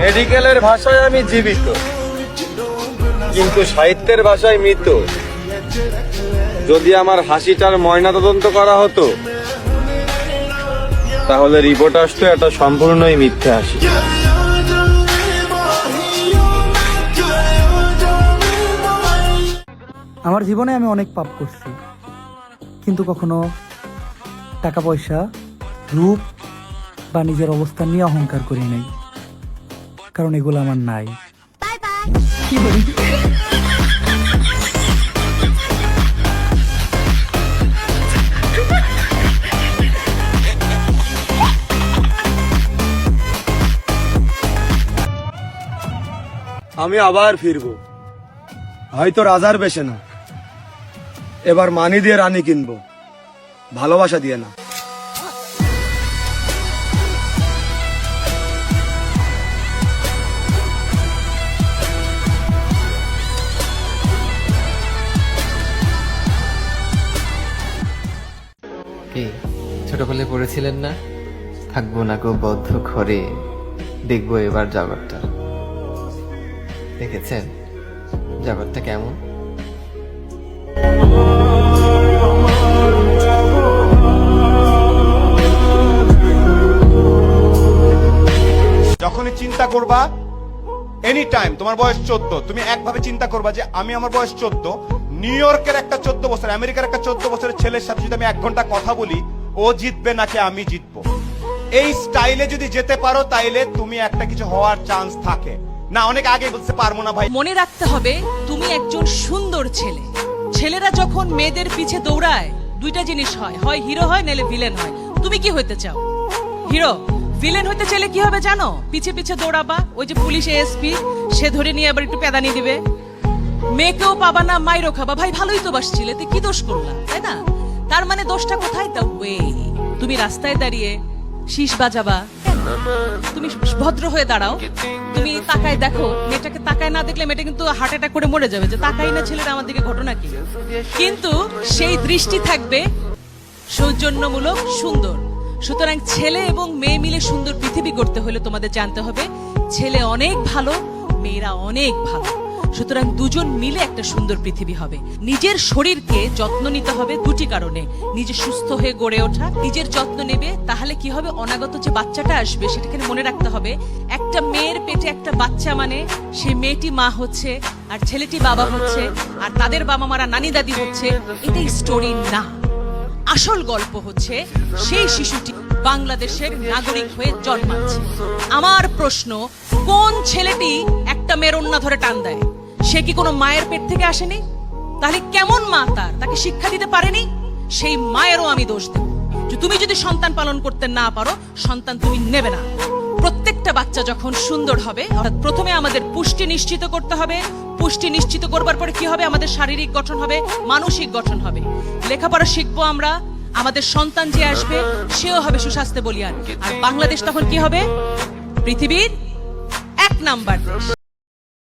মেডিকেলের ভাষায় আমি জীবিত, কিন্তু সাহিত্যের ভাষায় মৃত। যদি আমার হাসিটার ময়নাতদন্ত করা হতো, তাহলে রিপোর্ট আসতো এটা সম্পূর্ণই মিথ্যে হাসি। আমার জীবনে আমি অনেক পাপ করছি, কিন্তু কখনো টাকা পয়সা, রূপ বা নিজের অবস্থান নিয়ে অহংকার করি নাই। কারণ এগুলো আমার নাই। আমি আবার ফিরবো। হয়তো রাজার বেশে না। এবার মানি দিয়ে রানী কিনবো। ভালোবাসা দিয়ে না। কি? ছোটবেলায় পড়েছিলেন না? থাকব না গো বদ্ধ ঘরে। দেখব এবার জগৎটা দেখেছেন? জগৎটা কেমন? যখনই চিন্তা করবা এনি টাইম তোমার বয়স চোদ্দ, তুমি একভাবে চিন্তা করবা যে আমি আমার বয়স চোদ্দ নিউ ইয়র্কের একটা চোদ্দ বছর আমেরিকার একটা চোদ্দ বছরের ছেলের সাথে যদি আমি এক ঘণ্টা কথা বলি, ও জিতবে নাকি আমি জিতবো? এই স্টাইলে যদি যেতে পারো, তাইলে তুমি একটা কিছু হওয়ার চান্স থাকে। না, অনেক আগে বলতে পারব না ভাই। মনে রাখতে হবে, তুমি একজন সুন্দর ছেলে। ছেলেরা যখন মেয়েদের পিছে দৌড়ায়, দুইটা জিনিস হয়। হয় হিরো হয়, নাহলে ভিলেন হয়। তুমি কি হইতে চাও? হিরো ভিলেন হইতে চাইলে কি হবে জানো? পিছে পিছে দৌড়াবা, ওই যে পুলিশ এসপি সে ধরে নিয়ে আবার একটু পেদানি দিবে। মেয়েকেও পাবা না মাইরও খাবা। ভাই, ভালোই তো বাসছিলে তুই কি দোষ করলা, তাই না? তার মানে দোষটা কোথায়? তা ওয়ে, তুমি রাস্তায় দাঁড়িয়ে শীষ বাজাবা। তুমি ভদ্র হয়ে দাঁড়াও। তুমি তাকায় দেখো, মেয়েটাকে তাকায় না দেখলে মেয়েটা কিন্তু হার্ট অ্যাটাক করে মরে যাবে। যে তাকাই না ছেলেরা আমার দিকে ঘটনা কি? কিন্তু সেই দৃষ্টি থাকবে সৌজন্যমূলক সুন্দর। সুতরাং ছেলে এবং মেয়ে মিলে সুন্দর পৃথিবী গড়তে হলে তোমাদের জানতে হবে, ছেলে অনেক ভালো, মেয়েরা অনেক ভালো। সুতরাং দুজন মিলে একটা সুন্দর পৃথিবী হবে। নিজের শরীরকে যত্ন নিতে হবে দুটি কারণে। নিজে সুস্থ হয়ে গড়ে ওঠা, নিজের যত্ন নেবে, তাহলে কি হবে? অনাগত যে বাচ্চাটা আসবে, সেটাকে মনে রাখতে হবে। একটা মেয়ের পেটে একটা বাচ্চা মানে সেই মেয়েটি মা হচ্ছে, আর ছেলেটি বাবা হচ্ছে, আর তাদের বাবা মারা নানি দাদি হচ্ছে। এটাই স্টোরি না। আসল গল্প হচ্ছে, সেই শিশুটি বাংলাদেশের নাগরিক হয়ে জন্মাচ্ছে। আমার প্রশ্ন, কোন ছেলেটি একটা মেয়ের অন্য ধরে টান দেয়? সে কি কোনো মায়ের পেট থেকে আসেনি? তাহলে কেমন মা তার? তাকে শিক্ষা দিতে পারেনি? সেই মায়েরও আমি দোষ দেব। যে তুমি যদি সন্তান পালন করতে না পারো, সন্তান তুমি নেবে না। প্রত্যেকটা বাচ্চা যখন সুন্দর হবে, অর্থাৎ প্রথমে আমাদের পুষ্টি নিশ্চিত করতে হবে। পুষ্টি নিশ্চিত করবার পরে কি হবে? আমাদের শারীরিক গঠন হবে, মানসিক গঠন হবে। লেখাপড়া শিখব আমরা, আমাদের সন্তান যে আসবে, সেও হবে সুস্বাস্থ্য বলিয়ান। আর বাংলাদেশ তখন কি হবে? পৃথিবীর এক নাম্বার দেশ।